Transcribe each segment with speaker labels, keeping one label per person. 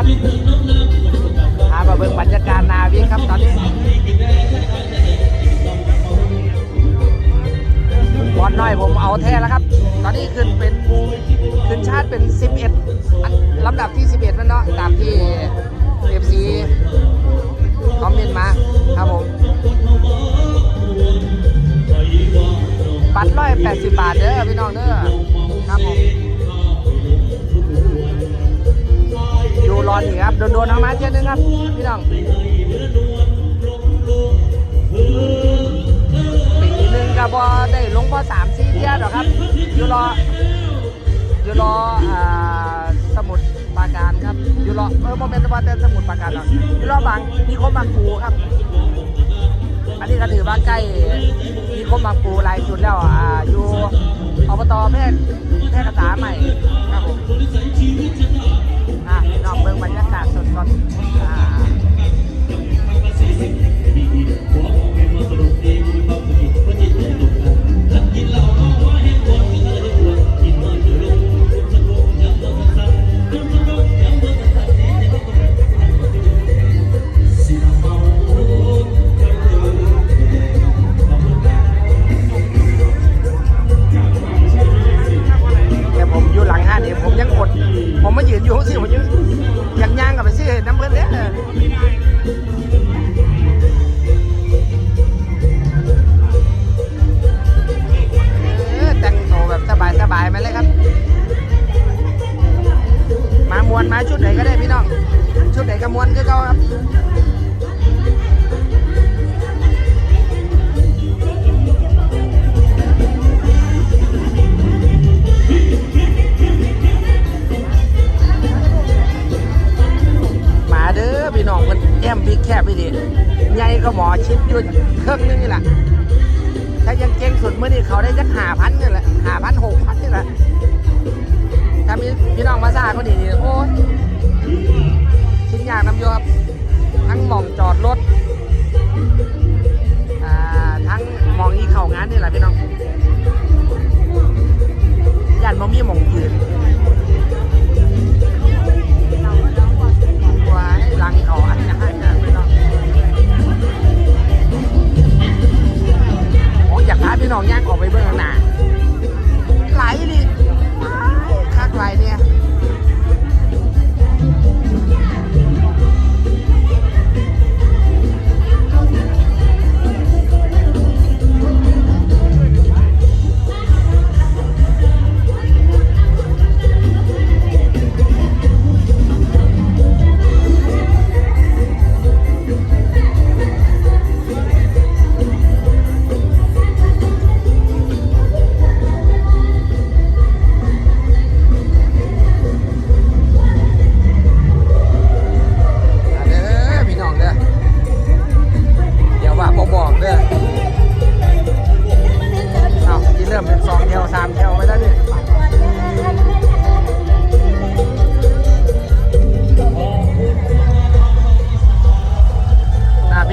Speaker 1: ครับพามาเบิ่งบรรยากาศนาวิครับตอนนี้บอลน้อยผมเอาแท้แล้วครับ ตอนนี้ขึ้นเป็นขึ้นชาติเป็น 11อัน นี่ครับโดนๆเอามาเที่ยวนึงครับพี่น้องปีหนึ่งกับบอได้ลงพอสามสี่เที่ยหรอกครับอยู่รออยู่รออ่าสมุดปราการครับอยู่รอเออโมเมนต์ว่าแต่สมุดปราการหรอกอยู่รอบางนิคมบางปูครับ อันนี้ก็ถือว่าใกล้มีคมบางปูหลายจุดแล้วอ่าอยู่อบตแพทย์แพทย์กษาใหม่ครับผม ค่ะลองเบิ่งบรรยากาศสดๆค่ะ มมีหม่อง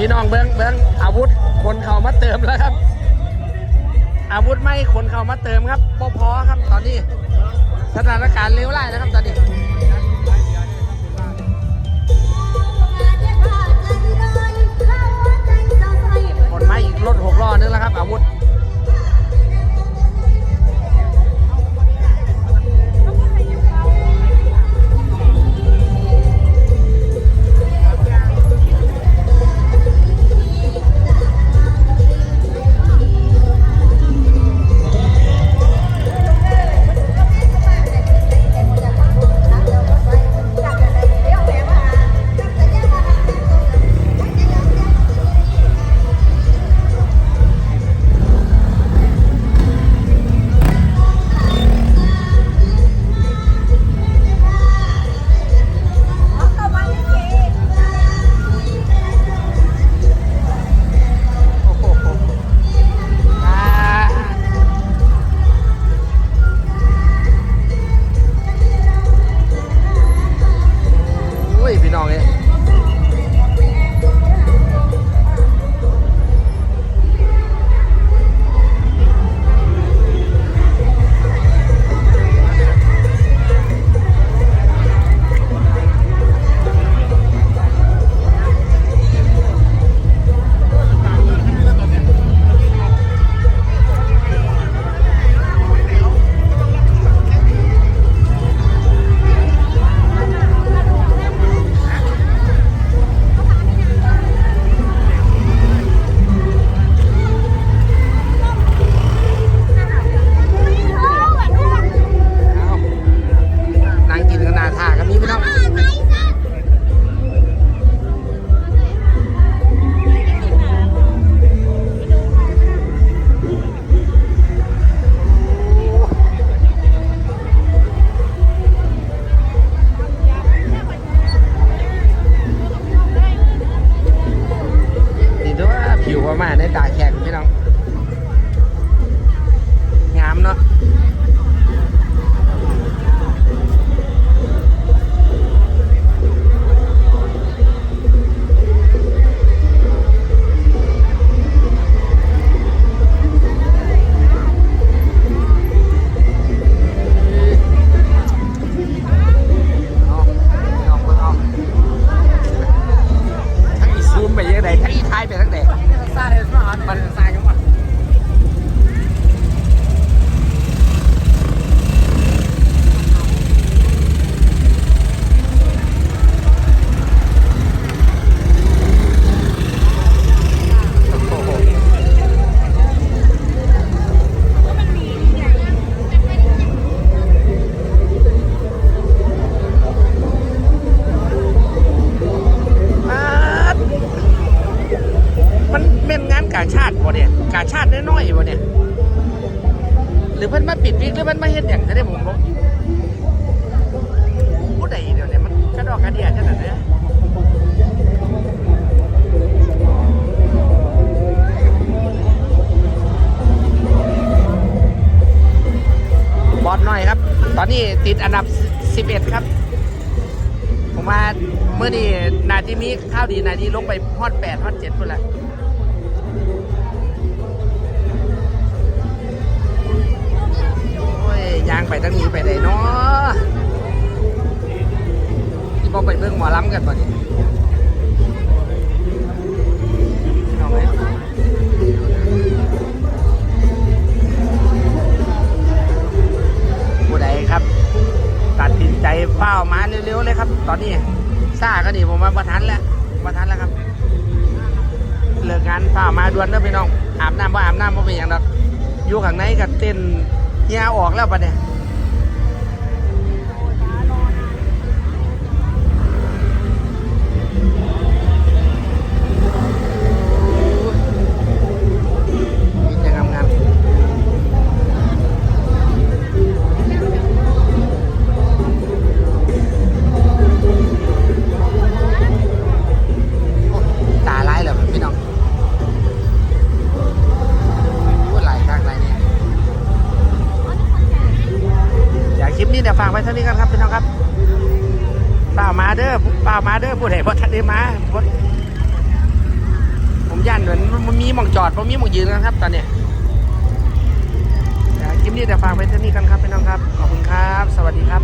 Speaker 1: พี่น้องเบิ้งเบิ้งอาวุธคนเขามาเติมแล้วครับ อาวุธไม่คนเขามาเติมครับพอพอครับ ตอนนี้สถานการณ์เลวร้ายแล้วครับตอนนี้ วะเนี่ยหรือเพิ่นมาปิดวิกหรือเพิ่นมาเฮ็ดอย่างจะได้ผมบอกผู้ใดเดี๋ยวนี้มันกระดอกกระเดียขนาดนี้บอสหน่อยครับ ตอนนี้ติดอันดับ 11 ครับ ผมว่าเมื่อนี้นาทีมีข้าวดีนาทีลงไปฮอด8ฮอด7พุ่นละ อกไปเบิ่งหมอลำกันป่ะนี่เอาไหมผู้ใดครับ ตัดสินใจเฝ้ามาเร็วๆเลยครับ ตอนนี้ซ่าก็นี่ผมมาประทันแล้วประทันแล้วครับ เลิกงานเฝ้ามาด่วนเด้อพี่น้อง อาบน้ำว่าอาบน้ำว่าเป็นอย่างดอกอยู่ข้างในกับเต้นเฮียออกแล้วปะเนี่ย พี่น้องครับเปล่ามาเด้อเปล่ามาเด้อผู้ใดบ่ทันได้มาผมย่านเหมือนมันมีมองจอดผมมีมองยืนนะครับ ตอนเนี้ยคลิปนี้เดี๋ยวฝากไว้เท่านี้กันครับพี่น้องครับ ขอบคุณครับ สวัสดีครับ